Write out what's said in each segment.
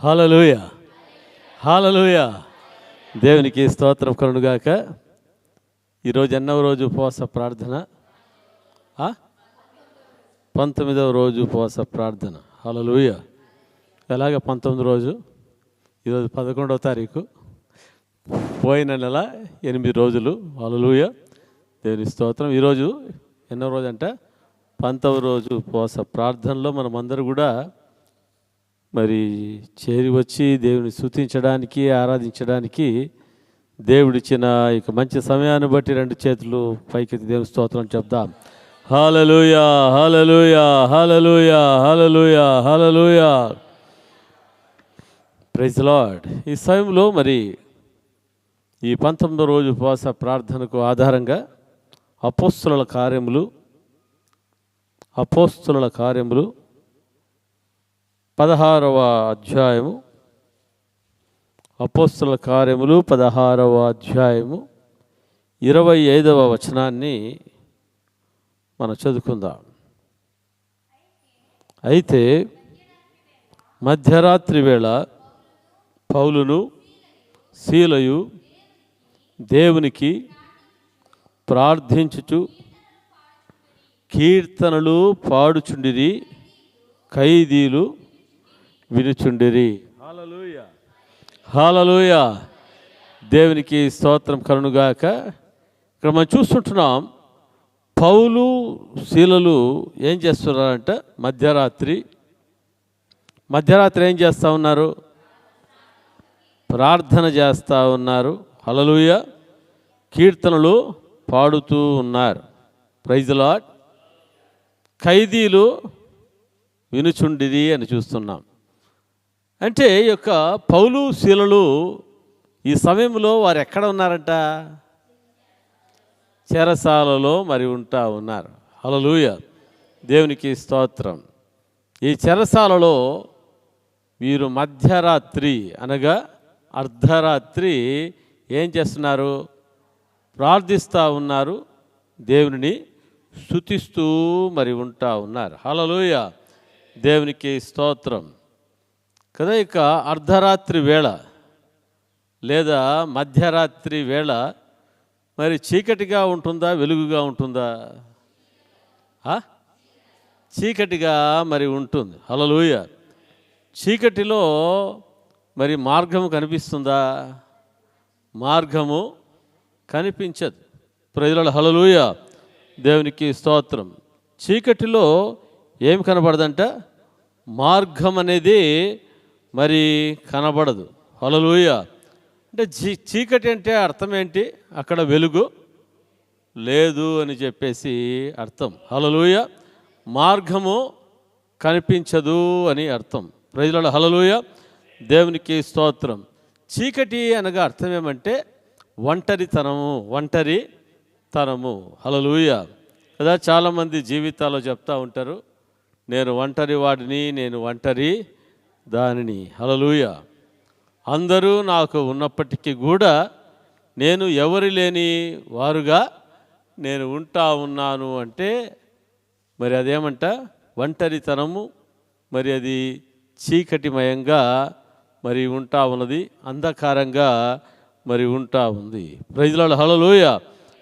Hallelujah hallelujah దేవునికి స్తోత్రం కరుణుగాక ఈరోజు ఎన్నవ రోజు ఉపవాస ప్రార్థన? పంతొమ్మిదవ రోజు ఉపవాస ప్రార్థన. హాలలుయ ఎలాగ పంతొమ్మిది రోజు? ఈరోజు పదకొండవ తారీఖు. పోయిన నెల ఎనిమిది రోజులు. హాలలుయ దేవుని స్తోత్రం. ఈరోజు ఎన్నో రోజు అంటే పంతొమ్మిది రోజు ఉపవాస ప్రార్థనలో మనమందరూ కూడా మరి చేరి వచ్చి దేవుని స్థుతించడానికి ఆరాధించడానికి దేవుడిచ్చిన ఇక మంచి సమయాన్ని బట్టి రెండు చేతులు పైకి దేవుని స్తోత్రం చెప్దాం. Hallelujah hallelujah hallelujah hallelujah hallelujah. Praise lord ఈ సమయంలో మరి ఈ పంతొమ్మిదో రోజు ఉపవాస ప్రార్థనకు ఆధారంగా అపోస్తుల కార్యములు అపోస్తుల కార్యములు పదహారవ అధ్యాయము. అపోస్తుల కార్యములు పదహారవ అధ్యాయము. ఇరవై ఐదవ వచనాన్ని మనం చదువుకుందాం. అయితే మధ్యరాత్రి వేళ పౌలును శీలయు దేవునికి ప్రార్థించుచు కీర్తనలు పాడుచుండిరి ఖైదీలు వినుచుండిరి. హాలలోయ దేవునికి స్తోత్రం కరుణుగాక ఇక్కడ మనం చూస్తుంటున్నాం పౌలు శీలలు ఏం చేస్తున్నారంట? మధ్యరాత్రి. మధ్యరాత్రి ఏం చేస్తూ ఉన్నారు? ప్రార్థన చేస్తూ ఉన్నారు. హలలుయ కీర్తనలు పాడుతూ ఉన్నారు. ప్రైజ్ లాడ్ ఖైదీలు వినుచుండిది అని చూస్తున్నాం. అంటే ఈ యొక్క పౌలు శీలలు ఈ సమయంలో వారు ఎక్కడ ఉన్నారంట? చెరసాలలో మరి ఉంటా ఉన్నారు. హలలుయ దేవునికి స్తోత్రం. ఈ చెరసాలలో వీరు మధ్యరాత్రి అనగా అర్ధరాత్రి ఏం చేస్తున్నారు? ప్రార్థిస్తూ ఉన్నారు. దేవుని స్థుతిస్తూ మరి ఉంటా ఉన్నారు. హలలుయ దేవునికి స్తోత్రం. కదా ఇక అర్ధరాత్రి వేళ లేదా మధ్యరాత్రి వేళ మరి చీకటిగా ఉంటుందా వెలుగుగా ఉంటుందా? ఆ? చీకటిగా మరి ఉంటుంది. హలలుయ చీకటిలో మరి మార్గము కనిపిస్తుందా? మార్గము కనిపించదు. ప్రజల హలలుయ దేవునికి స్తోత్రం. చీకటిలో ఏమి కనబడదంట? మార్గం అనేది మరి కనబడదు. హలలుయ అంటే చీ చీకటి అంటే అర్థం ఏంటి? అక్కడ వెలుగు లేదు అని చెప్పేసి అర్థం. హలలుయ మార్గము కనిపించదు అని అర్థం. ప్రజల హలలుయ దేవునికి స్తోత్రం. చీకటి అనగా అర్థం ఏమంటే ఒంటరితనము ఒంటరి తనము హలలుయ కదా చాలామంది జీవితాల్లో చెప్తూ ఉంటారు నేను ఒంటరి వాడిని నేను ఒంటరి దానిని. హలలుయ అందరూ నాకు ఉన్నప్పటికీ కూడా నేను ఎవరు లేని వారుగా నేను ఉంటా ఉన్నాను అంటే మరి అదేమంట? ఒంటరితనము. మరి అది చీకటిమయంగా మరి ఉంటా ఉన్నది. అంధకారంగా మరి ఉంటా ఉంది. ప్రజల హలలోయ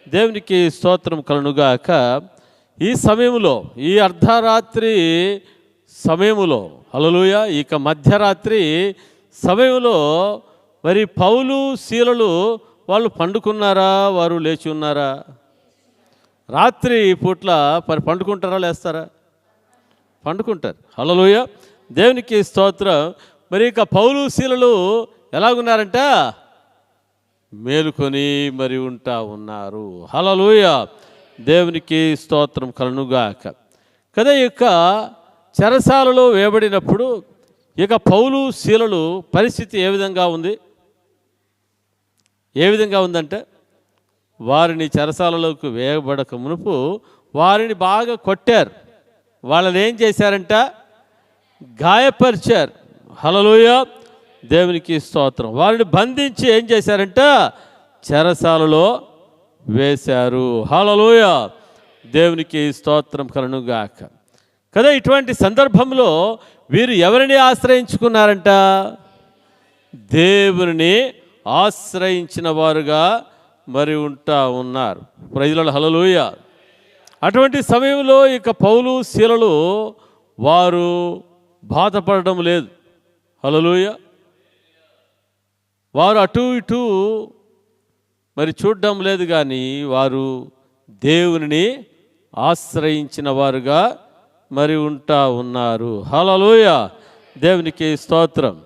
దేవునికి స్తోత్రం కలనుగాక ఈ సమయంలో ఈ అర్ధరాత్రి సమయములో హలలుయ ఇక మధ్యరాత్రి సమయంలో మరి పౌలు శీలలు వాళ్ళు పండుకున్నారా? వారు లేచి ఉన్నారా? రాత్రి పూట్ల మరి పండుకుంటారా లేస్తారా? పండుకుంటారు. హలలుయ దేవునికి స్తోత్రం. మరి ఇక పౌలు శీలలు ఎలాగున్నారంట? మేలుకొని మరి ఉంటా ఉన్నారు. హలలుయ దేవునికి స్తోత్రం కలనుగాక కదా ఇక యొక్క చెరసాలలో వేయబడినప్పుడు ఇక పౌలు శీలలు పరిస్థితి ఏ విధంగా ఉంది? ఏ విధంగా ఉందంటే వారిని చెరసాలలోకి వేయబడక మునుపు వారిని బాగా కొట్టారు. వాళ్ళని ఏం చేశారంట? గాయపరిచారు. హలలోయ దేవునికి స్తోత్రం. వారిని బంధించి ఏం చేశారంట? చెరసాలలో వేశారు. హలలోయ దేవునికి స్తోత్రం కలనుగాక కదా ఇటువంటి సందర్భంలో వీరు ఎవరిని ఆశ్రయించుకున్నారంట? దేవుని ఆశ్రయించిన వారుగా మరి ఉంటా ఉన్నారు. ప్రజల హలలుయ అటువంటి సమయంలో ఇక పౌలు శీలలు వారు బాధపడడం లేదు. హలలుయ వారు అటు ఇటు మరి చూడడం లేదు కానీ వారు దేవుని ఆశ్రయించిన వారుగా మరి ఉంటా ఉన్నారు. హలలోయ దేవునికి స్తోత్రం.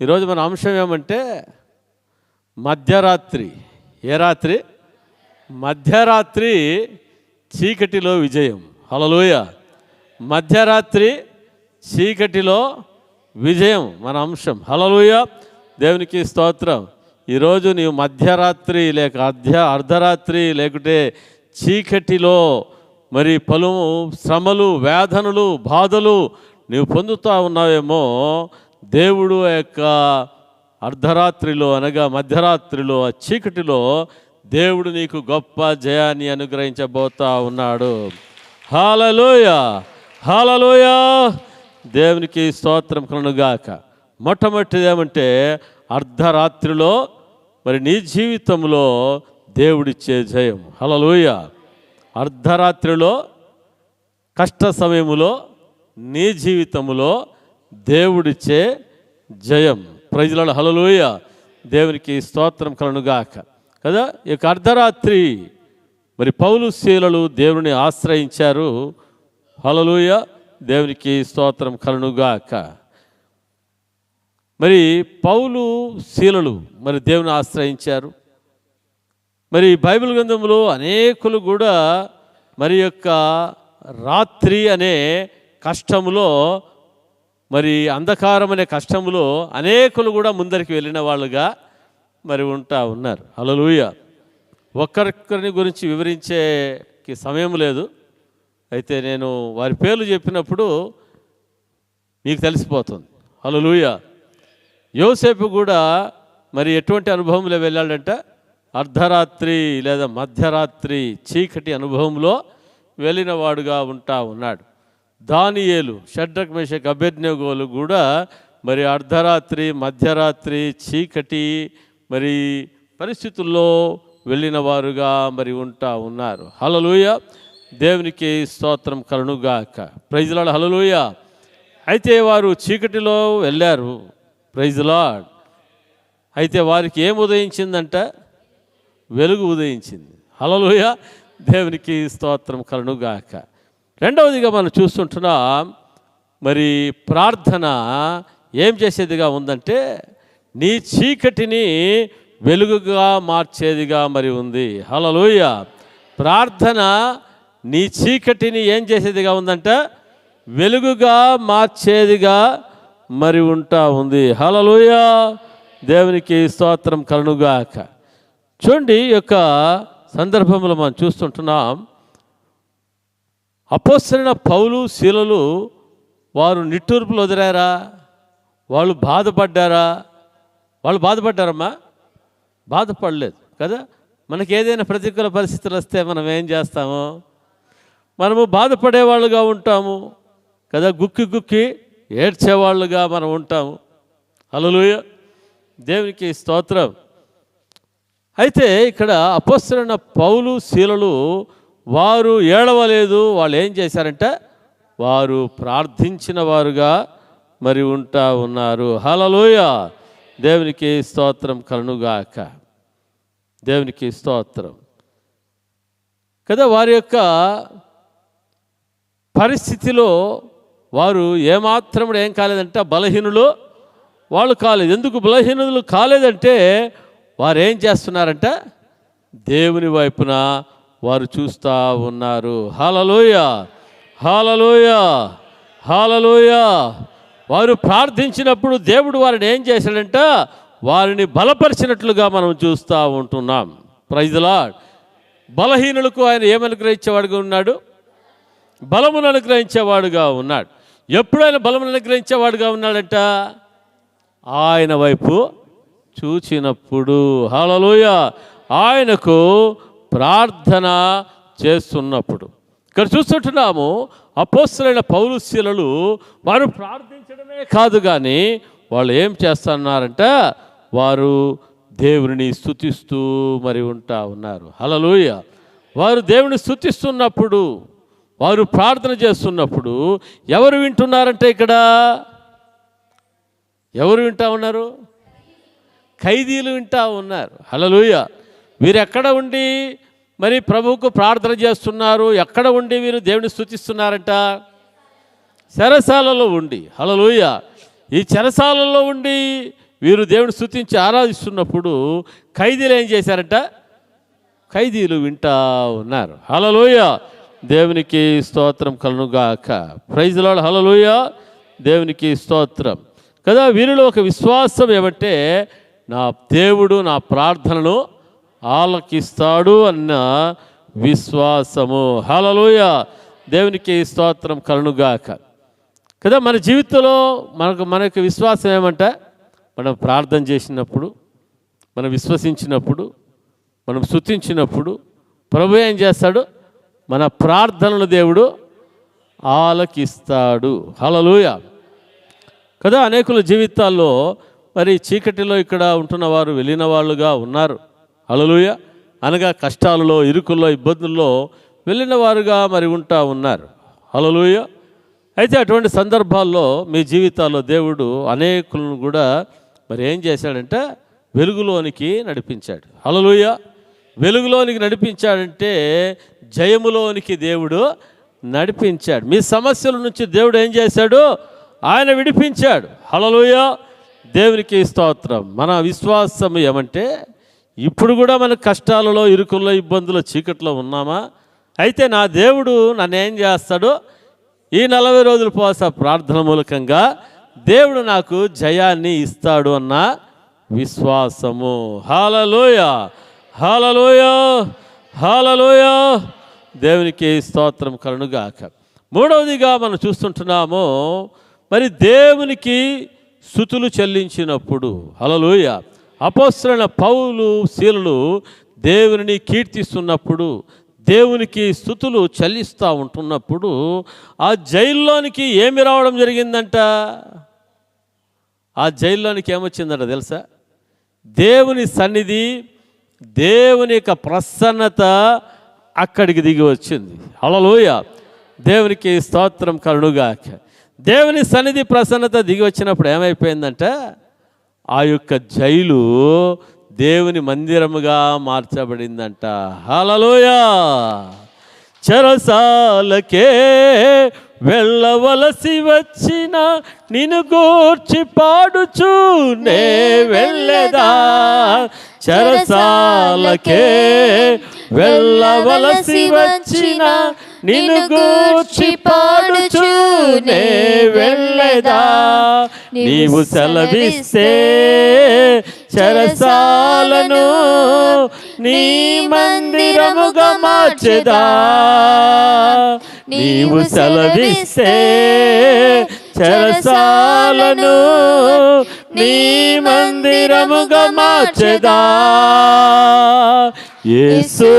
ఈరోజు మన అంశం ఏమంటే మధ్యరాత్రి. ఏ రాత్రి? మధ్యరాత్రి చీకటిలో విజయం. హలలోయ మధ్యరాత్రి చీకటిలో విజయం మన అంశం. హలలోయ దేవునికి స్తోత్రం. ఈరోజు నీవు మధ్యరాత్రి లేక అర్ధ అర్ధరాత్రి లేకుంటే చీకటిలో మరి పలు శ్రమలు వేదనలు బాధలు నీవు పొందుతూ ఉన్నావేమో దేవుడు యొక్క అర్ధరాత్రిలో అనగా మధ్యరాత్రిలో ఆ చీకటిలో దేవుడు నీకు గొప్ప జయాన్ని అనుగ్రహించబోతా ఉన్నాడు. హాలలోయ! హాలలోయ! దేవునికి స్తోత్రం కనుగాక మొట్టమొదటిది ఏమంటే అర్ధరాత్రిలో మరి నీ జీవితంలో దేవుడిచ్చే జయం. హలలోయ! అర్ధరాత్రిలో కష్ట సమయములో నీ జీవితంలో దేవుడిచ్చే జయం. ప్రజలను హలలోయ దేవునికి స్తోత్రం కలనుగాక కదా? ఈ యొక్క అర్ధరాత్రి మరి పౌలు శీలలు దేవుని ఆశ్రయించారు. హలలోయ దేవునికి స్తోత్రం కలనుగాక మరి పౌలు శీలలు మరి దేవుని ఆశ్రయించారు. మరి బైబిల్ గ్రంథంలో అనేకులు కూడా మరి యొక్క రాత్రి అనే కష్టములో మరి అంధకారం అనే కష్టములో అనేకులు కూడా ముందరికి వెళ్ళిన వాళ్ళుగా మరి ఉంటా ఉన్నారు. అలలుయ ఒక్కరిని గురించి వివరించేకి సమయం లేదు. అయితే నేను వారి పేర్లు చెప్పినప్పుడు మీకు తెలిసిపోతుంది. అలలుయ యోసేపు కూడా మరి ఎటువంటి అనుభవంలో వెళ్ళాడంటే? అర్ధరాత్రి లేదా మధ్యరాత్రి చీకటి అనుభవంలో వెళ్ళినవాడుగా ఉంటా ఉన్నాడు. దానియేలు షడ్రక్ మేషక్ అభ్యజ్ఞగోలు కూడా మరి అర్ధరాత్రి మధ్యరాత్రి చీకటి మరి పరిస్థితుల్లో వెళ్ళిన వారుగా మరి ఉంటా ఉన్నారు. హలలుయ దేవునికి స్తోత్రం కలునుగాక ప్రైజ్లాడ్ హలలుయ అయితే వారు చీకటిలో వెళ్ళారు. ప్రైజ్లాడ్ అయితే వారికి ఏం ఉదయించిందంట? వెలుగు ఉదయించింది. హలలోయ దేవునికి స్తోత్రం కలనుగాక రెండవదిగా మనం చూస్తుంటున్నాం మరి ప్రార్థన ఏం చేసేదిగా ఉందంటే నీ చీకటిని వెలుగుగా మార్చేదిగా మరి ఉంది. హలలోయ ప్రార్థన నీ చీకటిని ఏం చేసేదిగా ఉందంట? వెలుగుగా మార్చేదిగా మరి ఉంటా ఉంది. హలలోయ దేవునికి స్తోత్రం కలనుగాక చూడండి ఈ యొక్క సందర్భంలో మనం చూస్తుంటున్నాం. అపోసరైన పౌలు శీలలు వారు నిట్టూర్పులు వదిలారా? వాళ్ళు బాధపడ్డారా? వాళ్ళు బాధపడ్డారమ్మా? బాధపడలేదు కదా? మనకి ఏదైనా ప్రతికూల పరిస్థితులు వస్తే మనం ఏం చేస్తాము? మనము బాధపడేవాళ్ళుగా ఉంటాము కదా? గుక్కి గుక్కి ఏడ్చేవాళ్ళుగా మనం ఉంటాము. హల్లెలూయా! దేవునికి స్తోత్రం. అయితే ఇక్కడ అపస్తులైన పౌలు శీలలు వారు ఏడవలేదు. వాళ్ళు ఏం చేశారంటే? వారు ప్రార్థించిన వారుగా మరి ఉంటా ఉన్నారు. హలలోయ దేవునికి స్తోత్రం కలనుగాక దేవునికి స్తోత్రం. కదా వారి యొక్క పరిస్థితిలో వారు ఏమాత్రం ఏం కాలేదంటే? బలహీనులు? వాళ్ళు కాలేదు. ఎందుకు బలహీనులు కాలేదంటే వారు ఏం చేస్తున్నారంట? దేవుని వైపున వారు చూస్తూ ఉన్నారు. హాలలోయ హాలలోయ హాలలోయ వారు ప్రార్థించినప్పుడు దేవుడు వారిని ఏం చేశాడంట? వారిని బలపరిచినట్లుగా మనం చూస్తూ ఉంటున్నాం. ప్రైజ్లా బలహీనులకు ఆయన ఏమనుగ్రహించేవాడుగా ఉన్నాడు? బలమును అనుగ్రహించేవాడుగా ఉన్నాడు. ఎప్పుడైనా బలమును అనుగ్రహించేవాడుగా ఉన్నాడంట? ఆయన వైపు చూచినప్పుడు హలలోయ ఆయనకు ప్రార్థన చేస్తున్నప్పుడు. ఇక్కడ చూస్తుంటున్నాము అపోస్తులైన పౌరుశీలలు వారు ప్రార్థించడమే కాదు కానీ వాళ్ళు ఏం చేస్తున్నారంట? వారు దేవుని స్థుతిస్తూ మరి ఉంటా ఉన్నారు. హలలోయ. వారు దేవుని స్థుతిస్తున్నప్పుడు వారు ప్రార్థన చేస్తున్నప్పుడు ఎవరు వింటున్నారంటే ఇక్కడ? ఎవరు వింటా ఉన్నారు? ఖైదీలు వింటా ఉన్నారు. హలలుయ వీరు ఎక్కడ ఉండి మరి ప్రభువుకు ప్రార్థన చేస్తున్నారు? ఎక్కడ ఉండి వీరు దేవుని స్థుతిస్తున్నారట? చెరసాలలో ఉండి. హలలుయ ఈ చెరసాలలో ఉండి వీరు దేవుని స్థుతించి ఆరాధిస్తున్నప్పుడు ఖైదీలు ఏం చేశారట? ఖైదీలు వింటా ఉన్నారు. హలలోయ దేవునికి స్తోత్రం కలనుగాక ప్రైజ్లాడు హలలోయ దేవునికి స్తోత్రం. కదా వీరిలో ఒక విశ్వాసం ఏమంటే నా దేవుడు నా ప్రార్థనను ఆలకిస్తాడు అన్న విశ్వాసము. హలలోయ దేవునికి స్తోత్రం కలునుగాక కదా మన జీవితంలో మనకు మనకు విశ్వాసం ఏమంటే మనం ప్రార్థన చేసినప్పుడు మనం విశ్వసించినప్పుడు మనం శృతించినప్పుడు ప్రభు ఏం చేస్తాడు? మన ప్రార్థనలు దేవుడు ఆలకిస్తాడు. హలలుయ కదా అనేకుల జీవితాల్లో మరి చీకటిలో ఇక్కడ ఉంటున్న వారు వెళ్ళిన వాళ్ళుగా ఉన్నారు. అలలుయ అనగా కష్టాలలో ఇరుకుల్లో ఇబ్బందుల్లో వెళ్ళిన వారుగా మరి ఉంటా ఉన్నారు. అలలుయ అయితే అటువంటి సందర్భాల్లో మీ జీవితాల్లో దేవుడు అనేకులను కూడా మరి ఏం చేశాడంటే వెలుగులోనికి నడిపించాడు. అలలుయ వెలుగులోనికి నడిపించాడంటే జయములోనికి దేవుడు నడిపించాడు. మీ సమస్యల నుంచి దేవుడు ఏం చేశాడు? ఆయన విడిపించాడు. హలలుయ దేవునికి స్తోత్రం. మన విశ్వాసం ఏమంటే ఇప్పుడు కూడా మన కష్టాలలో ఇరుకుల్లో ఇబ్బందులు చీకట్లో ఉన్నామా? అయితే నా దేవుడు నన్ను ఏం చేస్తాడు ఈ నలభై రోజుల పోస ప్రార్థన మూలకంగా దేవుడు నాకు జయాన్ని ఇస్తాడు అన్న విశ్వాసము. హాలలోయ! హాలలోయ! హాలలోయ! దేవునికి స్తోత్రం కరుణుగాక మూడవదిగా మనం చూస్తుంటున్నాము మరి దేవునికి స్థుతులు చెల్లించినప్పుడు అలలోయ అపోస్తులైన పౌలు శీలులు దేవుని కీర్తిస్తున్నప్పుడు దేవునికి స్థుతులు చెల్లిస్తూ ఉంటున్నప్పుడు ఆ జైల్లోనికి ఏమి రావడం జరిగిందంట? ఆ జైల్లోనికి ఏమొచ్చిందంట తెలుసా? దేవుని సన్నిధి దేవుని యొక్క ప్రసన్నత అక్కడికి దిగి వచ్చింది. అలలోయ దేవునికి స్తోత్రం కరుణుగాక దేవుని సన్నిధి ప్రసన్నత దిగి వచ్చినప్పుడు ఏమైపోయిందంటే? ఆ యొక్క జైలు దేవుని మందిరముగా మార్చబడిందంట. హలలోయ చెరసాలకే వెళ్ళవలసి వచ్చిన నిన్ను గూర్చి పాడుచు నే వెళ్ళదా? చెరసాలకే వెళ్ళవలసి వచ్చిన నిన్ను గూర్చి పాడుచు నే వెళ్ళదా. నీవు సెలవిస్తే చెరసాలను నీ మందిరముగా మార్చెదా. నీవు సెలవిస్తే చెరసాలను నీ మందిరముగా మార్చెదా. యేసు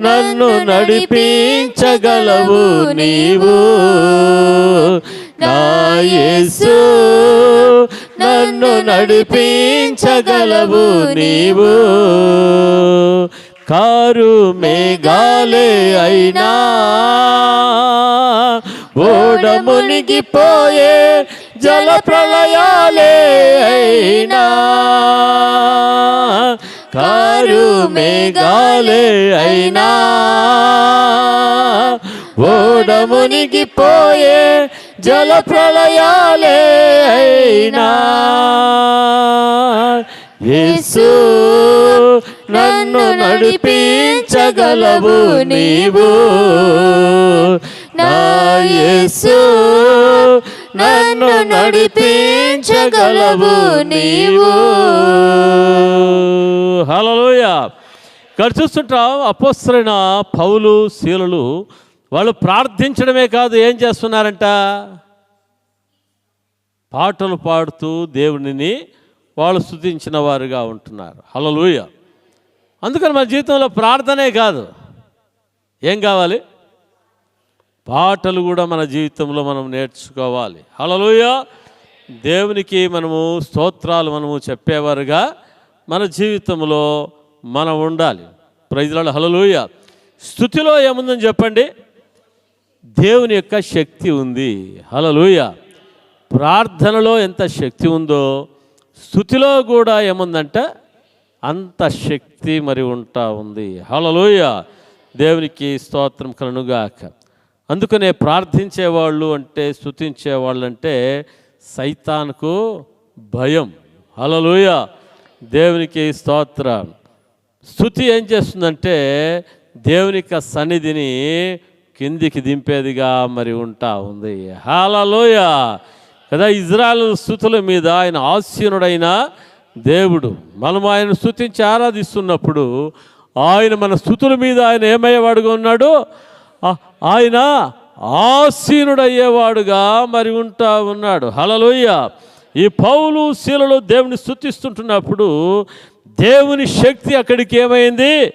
నన్ను నడిపించగలవు నీవు. నా యేసు నన్ను నడిపించగలవు నీవు. కారు మేఘాలే అయినా ఓడ మునిగిపోయే జల ప్రళయాలే అయినా. కారు మేఘాలే అయినా. ఓడ మునిగిపోయే జల ప్రళయాలే అయినా. యేసు నన్ను నడిపించగలవు నీవు. నాయసు నన్ను నడిపించగలవు నీవు. హలోయ ఇక్కడ చూస్తుంటాం అపోస్తలైన పౌలు శీలలు వాళ్ళు ప్రార్థించడమే కాదు ఏం చేస్తున్నారంట? పాటలు పాడుతూ దేవునిని వాళ్ళు స్థుతించిన వారుగా ఉంటున్నారు. హలలుయ అందుకని మన జీవితంలో ప్రార్థనే కాదు. ఏం కావాలి? పాటలు కూడా మన జీవితంలో మనం నేర్చుకోవాలి. హలలుయ దేవునికి మనము స్తోత్రాలు మనము చెప్పేవారుగా మన జీవితంలో మనం ఉండాలి. ప్రజల హలలుయ స్థుతిలో ఏముందని చెప్పండి? దేవుని యొక్క శక్తి ఉంది. హలలుయ ప్రార్థనలో ఎంత శక్తి ఉందో స్థుతిలో కూడా ఏముందంటే? అంత శక్తి మరి ఉంటా ఉంది. హలలుయ దేవునికి స్తోత్రం కనుగాక అందుకనే ప్రార్థించేవాళ్ళు అంటే స్థుతించేవాళ్ళు అంటే సైతాన్కు భయం. హలలుయ దేవునికి స్తోత్ర స్థుతి ఏం చేస్తుందంటే దేవుని యొక్క సన్నిధిని కిందికి దింపేదిగా మరి ఉంటా ఉంది. హాలలోయ కదా ఇజ్రాయల్ స్థుతుల మీద ఆయన ఆస్యనుడైన దేవుడు. మనం ఆయన స్థుతించి ఆరాధిస్తున్నప్పుడు ఆయన మన స్థుతుల మీద ఆయన ఏమయ్యేవాడుగా ఉన్నాడు? ఆయన ఆసీనుడయ్యేవాడుగా మరి ఉంటా ఉన్నాడు. హలలోయ ఈ పౌలు శీలలు దేవుని స్థుతిస్తుంటున్నప్పుడు దేవుని శక్తి అక్కడికి ఏమైంది?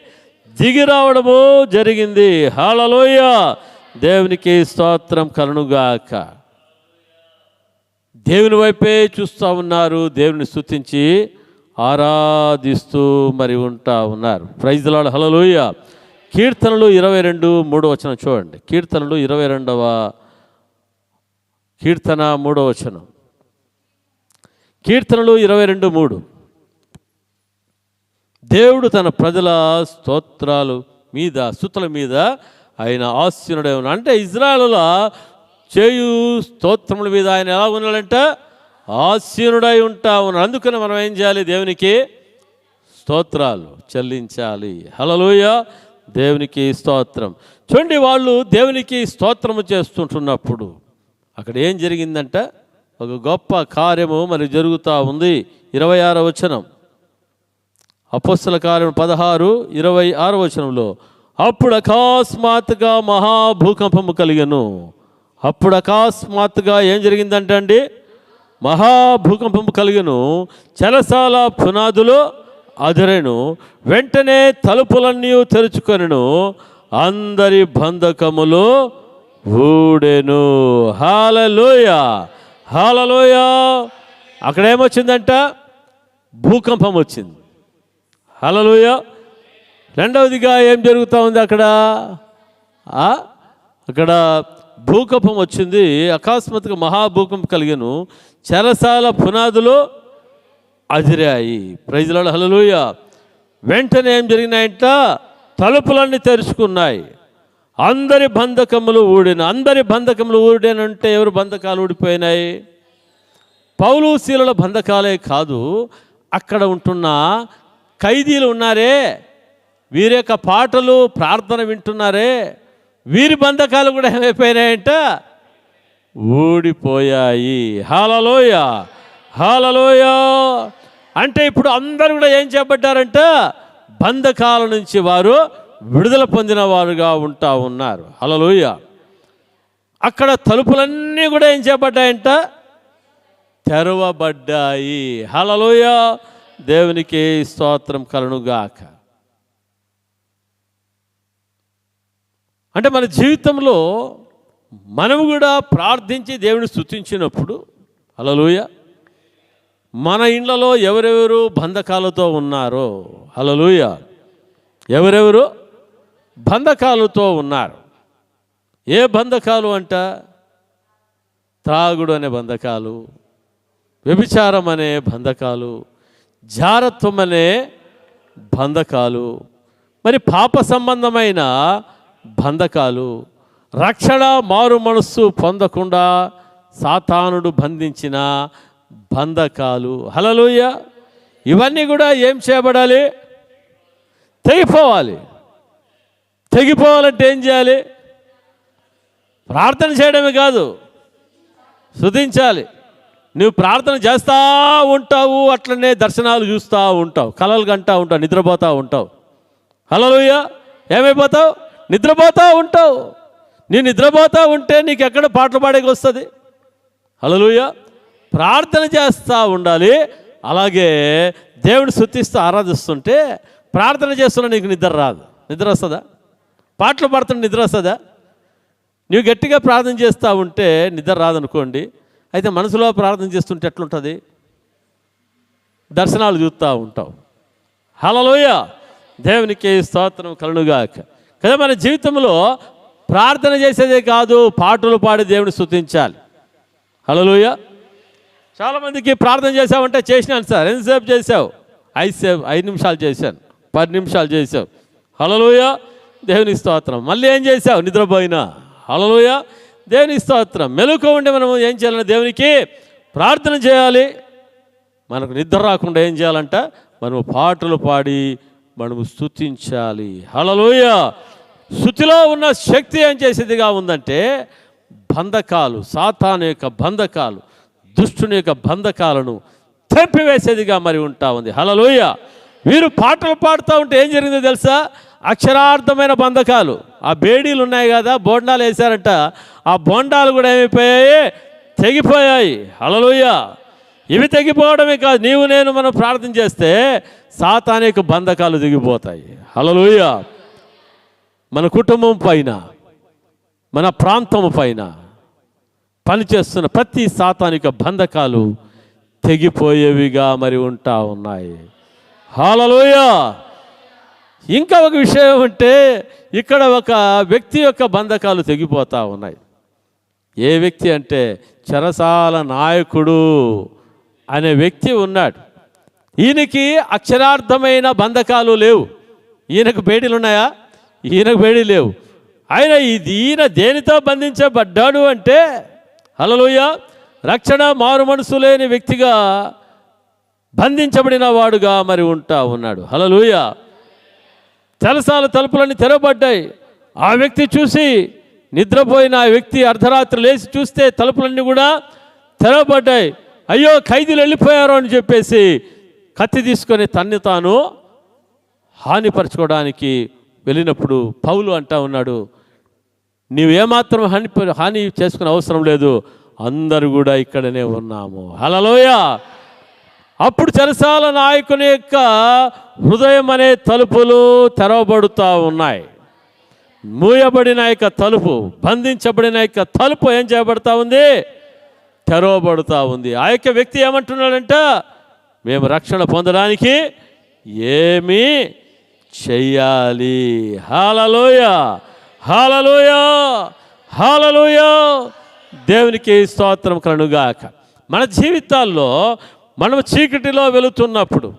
దిగి రావడము జరిగింది. హలలోయ దేవునికి స్తోత్రం కలనుగాక దేవుని వైపే చూస్తూ ఉన్నారు. దేవుని స్థుతించి ఆరాధిస్తూ మరి ఉంటా ఉన్నారు. ప్రైజ్లాడు హలలోయ కీర్తనలు ఇరవై రెండు మూడో వచనం చూడండి. కీర్తనలు ఇరవై రెండవ కీర్తన మూడో వచనం. కీర్తనలు ఇరవై రెండు మూడు. దేవుడు తన ప్రజల స్తోత్రాలు మీద స్థుతుల మీద ఆయన ఆశీనుడే ఉన్నాడు. అంటే ఇజ్రాయలుల చేయు స్తోత్రముల మీద ఆయన ఎలా ఉన్నాడంట? ఆస్యనుడై ఉంటా ఉన్నాడు. అందుకని మనం ఏం చేయాలి? దేవునికి స్తోత్రాలు చెల్లించాలి. హలలోయ దేవునికి స్తోత్రం. చూడండి వాళ్ళు దేవునికి స్తోత్రము చేస్తుంటున్నప్పుడు అక్కడ ఏం జరిగిందంట? ఒక గొప్ప కార్యము మరి జరుగుతూ ఉంది. ఇరవై ఆరో వచనం. అపస్సుల కార్యం పదహారు ఇరవై ఆరు వచనంలో అప్పుడు అకస్మాత్తుగా మహాభూకంపము కలిగను. అప్పుడు అకస్మాత్తుగా ఏం జరిగిందంటే అండి మహాభూకంపము కలిగను. చలసాల పునాదులు అదిరెను వెంటనే తలుపులన్నీ తెరుచుకొనను అందరి బంధకములు ఊడెను. హాలలోయ! హాలలోయ! అక్కడ ఏమొచ్చిందంట భూకంపం వచ్చింది హాలలోయ! రెండవదిగా ఏం జరుగుతూ ఉంది అక్కడ? అక్కడ భూకంపం వచ్చింది అకస్మాత్తుగా మహాభూకంపం కలిగాను. చెరసాల పునాదులు అదిరాయి. ప్రజల హలలుయ వెంటనే ఏం జరిగినాయంట? తలుపులన్నీ తెరుచుకున్నాయి. అందరి బంధకములు ఊడిన అందరి బంధకములు ఊడినంటే ఎవరు బంధకాలు ఊడిపోయినాయి? పౌలు శీలల బంధకాలే కాదు అక్కడ ఉంటున్న ఖైదీలు ఉన్నారే? వీరి యొక్క పాటలు ప్రార్థన వింటున్నారే? వీరి బంధకాలు కూడా ఏమైపోయినాయంట? ఊడిపోయాయి. హాలలోయ హాలలోయ అంటే ఇప్పుడు అందరూ కూడా ఏం చేపట్టారంట బంధకాల నుంచి వారు విడుదల పొందిన వారుగా ఉంటా ఉన్నారు. హలలోయ అక్కడ తలుపులన్నీ కూడా ఏం చేపడ్డాయంట తెరవబడ్డాయి. హలలోయ దేవునికి స్తోత్రం కలనుగాక అంటే మన జీవితంలో మనము కూడా ప్రార్థించి దేవుని స్థుతించినప్పుడు హలలోయ మన ఇండ్లలో ఎవరెవరు బంధకాలతో ఉన్నారో హలలోయ ఎవరెవరు బంధకాలతో ఉన్నారు? ఏ బంధకాలు అంట? త్రాగుడు అనే బంధకాలు వ్యభిచారం అనే బంధకాలు జారత్వం అనే బంధకాలు మరి పాప సంబంధమైన బంధకాలు రక్షణ మారు మనస్సు పొందకుండా సాతానుడు బంధించిన బంధకాలు. హలలుయ ఇవన్నీ కూడా ఏం చేయబడాలి? తెగిపోవాలి. తెగిపోవాలంటే ఏం చేయాలి? ప్రార్థన చేయడమే కాదు శుద్ధించాలి. నువ్వు ప్రార్థన చేస్తూ ఉంటావు అట్లనే దర్శనాలు చూస్తూ ఉంటావు. కలలు కంటా ఉంటావు నిద్రపోతూ ఉంటావు. హలోయ ఏమైపోతావు? నిద్రపోతూ ఉంటావు. నీ నిద్రపోతూ ఉంటే నీకు ఎక్కడ పాటలు పాడేకి వస్తుంది? హలోయ ప్రార్థన చేస్తూ ఉండాలి. అలాగే దేవుని శుద్ధిస్తూ ఆరాధిస్తుంటే ప్రార్థన చేస్తున్నా నీకు నిద్ర రాదు. నిద్ర వస్తుందా? పాటలు పాడుతున్న నిద్ర వస్తుందా? నువ్వు గట్టిగా ప్రార్థన చేస్తూ ఉంటే నిద్ర రాదనుకోండి. అయితే మనసులో ప్రార్థన చేస్తుంటే ఎట్లుంటుంది? దర్శనాలు చూస్తూ ఉంటాం హలలోయ దేవునికి స్తోత్రం కలునుగాక కదా మన జీవితంలో ప్రార్థన చేసేదే కాదు పాటలు పాడి దేవుని స్థుతించాలి హలలోయ చాలామందికి ప్రార్థన చేసావంటే చేసినాను సార్. ఎంతసేపు చేసావు ఐదు సేపు ఐదు నిమిషాలు చేశాను. పది నిమిషాలు చేసావు హలలోయ దేవుని స్తోత్రం. మళ్ళీ ఏం చేసావు నిద్రపోయినా. హలలోయ దేవుని స్తోత్రం. మెలుక ఉండి మనం ఏం చేయాలంటే దేవునికి ప్రార్థన చేయాలి. మనకు నిద్ర రాకుండా ఏం చేయాలంట? మనము పాటలు పాడి మనము స్తుతించాలి. హలలోయ శృతిలో ఉన్న శక్తి ఏం చేసేదిగా ఉందంటే బంధకాలు సాతాను యొక్క బంధకాలు. దుష్టుని యొక్క బంధకాలను తెంపివేసేదిగా మరి ఉంటా ఉంది. హలలోయ వీరు పాటలు పాడుతూ ఉంటే ఏం జరిగిందో తెలుసా? అక్షరార్థమైన బంధకాలు. ఆ బేడీలు ఉన్నాయి కదా బోండాలు వేశారంట. ఆ బోండాలు కూడా ఏమైపోయాయి? తెగిపోయాయి. హలలోయ ఇవి తెగిపోవడమే కాదు నీవు నేను మనం ప్రార్థన చేస్తే సాతానిక బంధకాలు దిగిపోతాయి. హలలోయ మన కుటుంబం పైన మన ప్రాంతం పైన పనిచేస్తున్న ప్రతి సాతానిక బంధకాలు తెగిపోయేవిగా మరి ఉంటా ఉన్నాయి. హాలలోయ ఇంకా ఒక విషయం ఏమంటే ఇక్కడ ఒక వ్యక్తి యొక్క బంధకాలు తెగిపోతా ఉన్నాయి. ఏ వ్యక్తి అంటే చెరసాల నాయకుడు అనే వ్యక్తి ఉన్నాడు. ఈయనకి అక్షరార్థమైన బంధకాలు లేవు. ఈయనకు బేడీలు ఉన్నాయా? ఈయనకు బేడీ లేవు. ఆయన ఇది ఈయన దేనితో బంధించబడ్డాడు అంటే హలలోయ రక్షణ మారు మనసు లేని వ్యక్తిగా బంధించబడిన వాడుగా మరి ఉంటా ఉన్నాడు. హలలోయ తెలసాల తలుపులన్నీ తెరవబడ్డాయి. ఆ వ్యక్తి చూసి నిద్రపోయిన ఆ వ్యక్తి అర్ధరాత్రి లేచి చూస్తే తలుపులన్నీ కూడా తెరవబడ్డాయి. అయ్యో ఖైదీలు వెళ్ళిపోయారు అని చెప్పేసి కత్తి తీసుకొని తన్ని తాను హానిపరచుకోవడానికి వెళ్ళినప్పుడు పౌలు అంటా ఉన్నాడు నీవు ఏమాత్రం హాని హాని చేసుకునే అవసరం లేదు. అందరూ కూడా ఇక్కడనే ఉన్నాము. హలలోయ అప్పుడు చెరసాల నాయకుని యొక్క హృదయం అనే తలుపులు తెరవబడుతూ ఉన్నాయి. మూయబడిన యొక్క తలుపు బంధించబడిన యొక్క తలుపు ఏం చేయబడతా ఉంది? తెరవబడుతూ ఉంది. ఆ యొక్క వ్యక్తి ఏమంటున్నాడంట? మేము రక్షణ పొందడానికి ఏమి చెయ్యాలి. హాలలోయ హాలలోయ హాలలోయ. దేవునికి స్తోత్రం కనుగాక మన జీవితాల్లో మనం చీకటిలో వెళుతున్నప్పుడు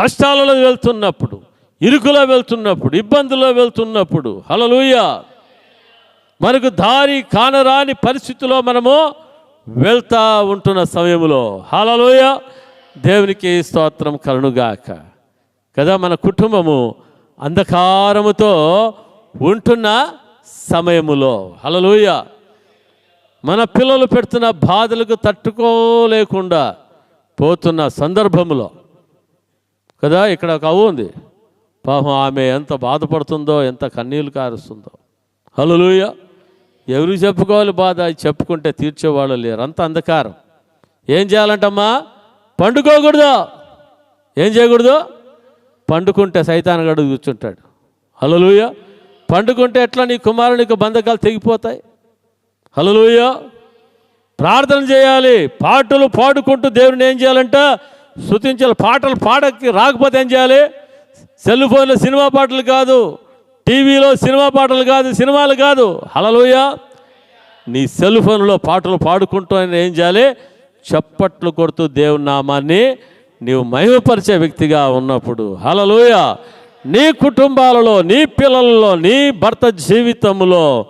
కష్టాలలో వెళ్తున్నప్పుడు ఇరుకులో వెళ్తున్నప్పుడు ఇబ్బందుల్లో వెళ్తున్నప్పుడు హలలుయ. మనకు దారి కానరాని పరిస్థితిలో మనము వెళ్తా ఉంటున్న సమయంలో హలలుయ. దేవునికి స్తోత్రం కరుణుగాక కదా మన కుటుంబము అంధకారముతో ఉంటున్న సమయములో. హలలోయ మన పిల్లలు పెడుతున్న బాధలకు తట్టుకోలేకుండా పోతున్న సందర్భంలో కదా ఇక్కడ ఒక అవ్వు ఉంది. పాపం ఆమె ఎంత బాధపడుతుందో ఎంత కన్నీళ్ళు కారుస్తుందో. హలలుయ ఎవరు చెప్పుకోవాలి బాధ? చెప్పుకుంటే తీర్చేవాళ్ళు లేరు. అంత అంధకారం. ఏం చేయాలంటమ్మా? పండుకోకూడదు. ఏం చేయకూడదు? పండుకుంటే సైతానగడు కూర్చుంటాడు. హలోయ పండుకుంటే ఎట్లా నీ కుమారునికి బంధకాలు తెగిపోతాయి? హలోయ ప్రార్థన చేయాలి. పాటలు పాడుకుంటూ దేవుని ఏం చేయాలంట శృతించాలి పాటలు పాడకి రాకపోతే ఏం చేయాలి? సెల్ ఫోన్లో సినిమా పాటలు కాదు టీవీలో సినిమా పాటలు కాదు సినిమాలు కాదు. హలలోయ నీ సెల్ ఫోన్లో పాటలు పాడుకుంటూ ఏం చేయాలి? చప్పట్లు కొడుతూ దేవుని నామాన్ని నీవు మహిమపరిచే వ్యక్తిగా ఉన్నప్పుడు. హలలోయ నీ కుటుంబాలలో నీ పిల్లలలో నీ భర్త జీవితంలో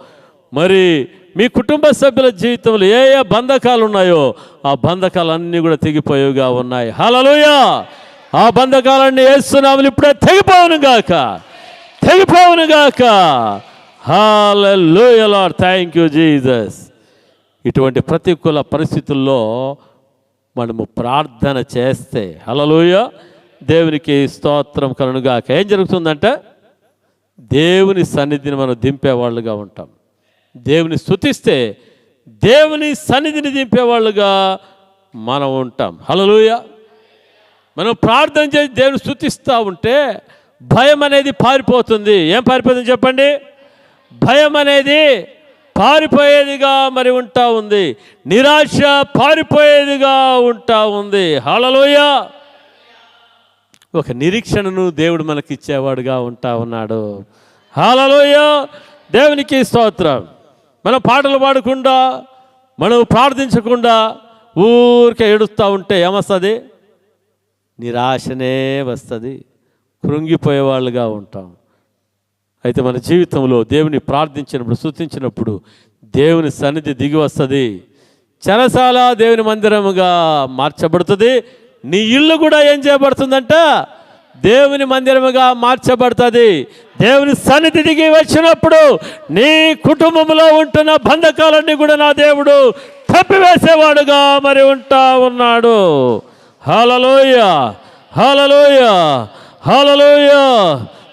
మరి మీ కుటుంబ సభ్యుల జీవితంలో ఏ ఏ బంధకాలు ఉన్నాయో ఆ బంధకాలన్నీ కూడా తెగిపోయేవిగా ఉన్నాయి. హలలుయా ఆ బంధకాలన్నీ వేస్తున్నాము ఇప్పుడే తెగిపోవును గాక. తెగిపోవును గాక. హాలలోయ థ్యాంక్ యూ జీజస్ ఇటువంటి ప్రతికూల పరిస్థితుల్లో మనము ప్రార్థన చేస్తే హలలుయా దేవునికి స్తోత్రం కలుగుగాక ఏం జరుగుతుందంటే? దేవుని సన్నిధిని మనం దింపేవాళ్ళుగా ఉంటాం. దేవుని స్థుతిస్తే దేవుని సన్నిధిని దింపేవాళ్ళుగా మనం ఉంటాం. హలలుయ మనం ప్రార్థన చేసి దేవుని స్థుతిస్తూ ఉంటే భయం అనేది పారిపోతుంది. ఏం పారిపోతుంది చెప్పండి? భయం అనేది పారిపోయేదిగా మరి ఉంటా ఉంది. నిరాశ పారిపోయేదిగా ఉంటా ఉంది. హలలోయ ఒక నిరీక్షణను దేవుడు మనకిచ్చేవాడుగా ఉంటా ఉన్నాడు. హాలలోయ! దేవునికి స్తోత్రం. మనం పాటలు పాడకుండా మనం ప్రార్థించకుండా ఊరికే ఏడుస్తూ ఉంటే ఏమొస్తుంది? నిరాశనే వస్తుంది. కృంగిపోయే వాళ్ళుగా ఉంటాం. అయితే మన జీవితంలో దేవుని ప్రార్థించినప్పుడు సూచించినప్పుడు దేవుని సన్నిధి దిగి వస్తుంది. చెరసాల దేవుని మందిరముగా మార్చబడుతుంది. నీ ఇల్లు కూడా ఏం చేయబడుతుందంట? దేవుని మందిరముగా మార్చబడుతుంది. దేవుని సన్నిధికి వచ్చినప్పుడు నీ కుటుంబంలో ఉంటున్న బంధకాలన్నీ కూడా నా దేవుడు తప్పివేసేవాడుగా మరి ఉంటా ఉన్నాడు. హలలోయ హలలోయ హలలోయ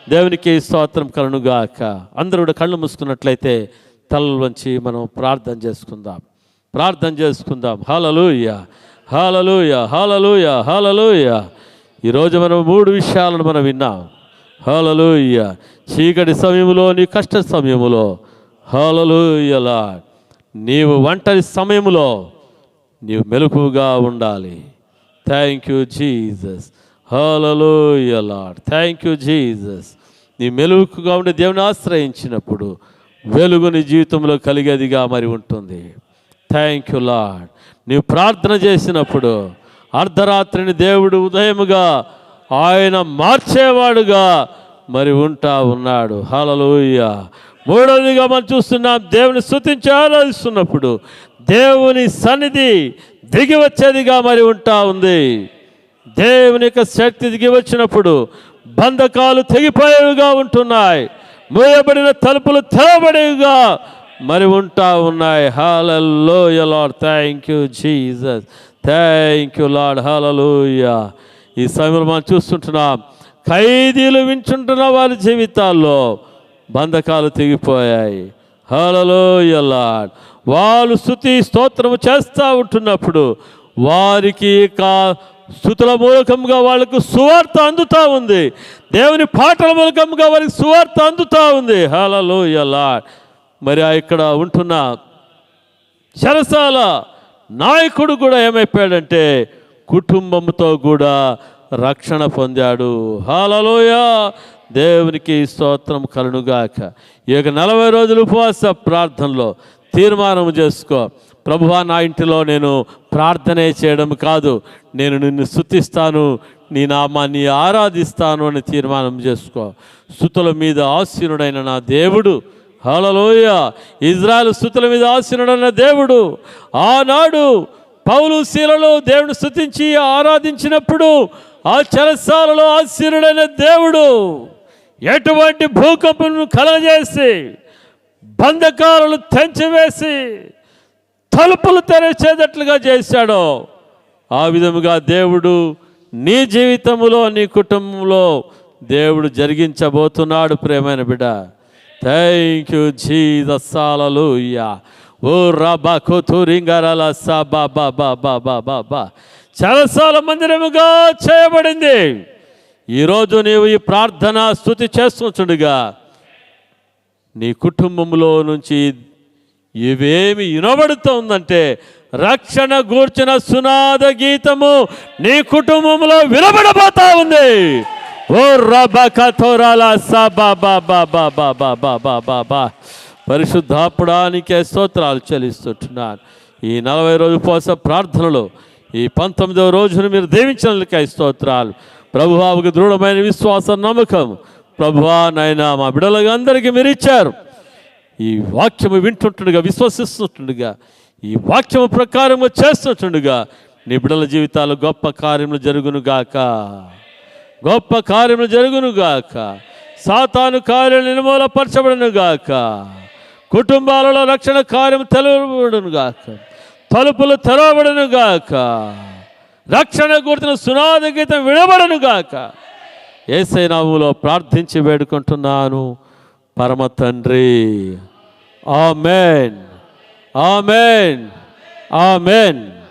దేవునికి స్తోత్రం కలునుగాక అందరూ కూడా కళ్ళు మూసుకున్నట్లయితే తలలోంచి మనం ప్రార్థన చేసుకుందాం. ప్రార్థన చేసుకుందాం. హాలలోయ హాలలోయ హాలలోయ హాలలోయ. ఈరోజు మనం మూడు విషయాలను మనం విన్నాం. హాలలోయ చీకటి సమయంలో నీ కష్ట సమయంలో హాలలోయలా నీవు ఒంటరి సమయంలో నీవు మెలకుగా ఉండాలి. Thank you Jesus hallelujah thank you Jesus నీ మెలుకుగా ఉండే దేవుని ఆశ్రయించినప్పుడు వెలుగు నీ జీవితంలో కలిగేదిగా మరి ఉంటుంది. థ్యాంక్ యూ లాడ్ నీవు ప్రార్థన చేసినప్పుడు అర్ధరాత్రిని దేవుడు ఉదయముగా ఆయన మార్చేవాడుగా మరి ఉంటా ఉన్నాడు. హలలోయ మూడవదిగా మనం చూస్తున్నాం దేవుని స్థుతించి ఆరాధిస్తున్నప్పుడు దేవుని సన్నిధి దిగి వచ్చేదిగా మరి ఉంటా ఉంది. దేవుని యొక్క శక్తి దిగి వచ్చినప్పుడు బంధకాలు తెగిపోయేవిగా ఉంటున్నాయి. మూయబడిన తలుపులు తెరవబడేవిగా మరి ఉంటా ఉన్నాయి. Hallelujah lord thank you Jesus thank you lord hallelujah ఈ సమయంలో మనం చూస్తుంటున్నాం. ఖైదీలు వింటుంటున్న వారి జీవితాల్లో బంధకాలు తెగిపోయాయి. హలలోయ లాడ్ వాళ్ళు స్థుతి స్తోత్రము చేస్తూ ఉంటున్నప్పుడు వారికి కా స్థుతుల మూలకంగా వాళ్ళకు సువార్త అందుతూ ఉంది. దేవుని పాటల మూలకంగా వారికి సువార్త అందుతూ ఉంది. హలలోయ లాడ్ మరి ఆ ఇక్కడ ఉంటున్న చెరసాల నాయకుడు కూడా ఏమైపోయాడంటే కుటుంబంతో కూడా రక్షణ పొందాడు. హాలలోయ! దేవునికి స్తోత్రం కలునుగాక ఈ యొక్క నలభై రోజులు ఉపవాస ప్రార్థనలో తీర్మానం చేసుకో. ప్రభువా నా ఇంటిలో నేను ప్రార్థనే చేయడం కాదు. నేను నిన్ను స్థుతిస్తాను. నీ నామాన్ని ఆరాధిస్తాను అని తీర్మానం చేసుకో. స్థుతుల మీద ఆశీనుడైన నా దేవుడు హలలోయ ఇజ్రాయల్ స్థుతుల మీద ఆశనుడన్న దేవుడు ఆనాడు పౌలు శీలలో దేవుడు స్థుతించి ఆరాధించినప్పుడు ఆ చెరసాలలో ఆశీనుడైన దేవుడు ఎటువంటి భూకంపను కలగజేసి బంధకాలను తెంచివేసి తలుపులు తెరచేటట్లుగా చేశాడో ఆ విధముగా దేవుడు నీ జీవితంలో నీ కుటుంబంలో దేవుడు జరిగించబోతున్నాడు ప్రేమైన బిడ్డ. థ్యాంక్ యూ జీదస్సాలూయా ఓ రబా కొతురింగరల సా బా బా బా బా మందిరముగా చేయబడింది. ఈరోజు నీవు ఈ ప్రార్థన స్థుతి చేస్తుండగా నీ కుటుంబంలో నుంచి ఇవేమి వినబడుతోందంటే రక్షణ గూర్చిన సునాద గీతము నీ కుటుంబంలో వినబడబోతా ఉంది. ఓ పరిశుద్ధాపుడానికే స్తోత్రాలు చెల్లిస్తుంటున్నాను. ఈ నలభై రోజు పోస ప్రార్థనలో ఈ పంతొమ్మిదవ రోజును మీరు దీవించినందుకై స్తోత్రాలు. ప్రభువాకు దృఢమైన విశ్వాసం నమ్మకం. ప్రభువా నాయన మా బిడ్డలకు అందరికీ మీరు ఇచ్చారు. ఈ వాక్యము వింటుంటుండగా విశ్వసిస్తుంటుండగా ఈ వాక్యము ప్రకారము చేస్తుంటుండగా నీ బిడ్డల జీవితాలు గొప్ప కార్యములు జరుగునుగాక. గొప్ప కార్యములు జరుగునుగాక సాతాను కార్యాలు నిర్మూలపరచబడునుగాక కుటుంబాలలో రక్షణ కార్యం తెలవబడునుగాక తలుపులు తెరవబడునుగాక రక్షణ గుర్తున సునాద గీతం వినబడునుగాక ఏసై నాములో ప్రార్థించి వేడుకుంటున్నాను. పరమ తండ్రి. ఆమెన్. ఆమెన్. ఆమెన్.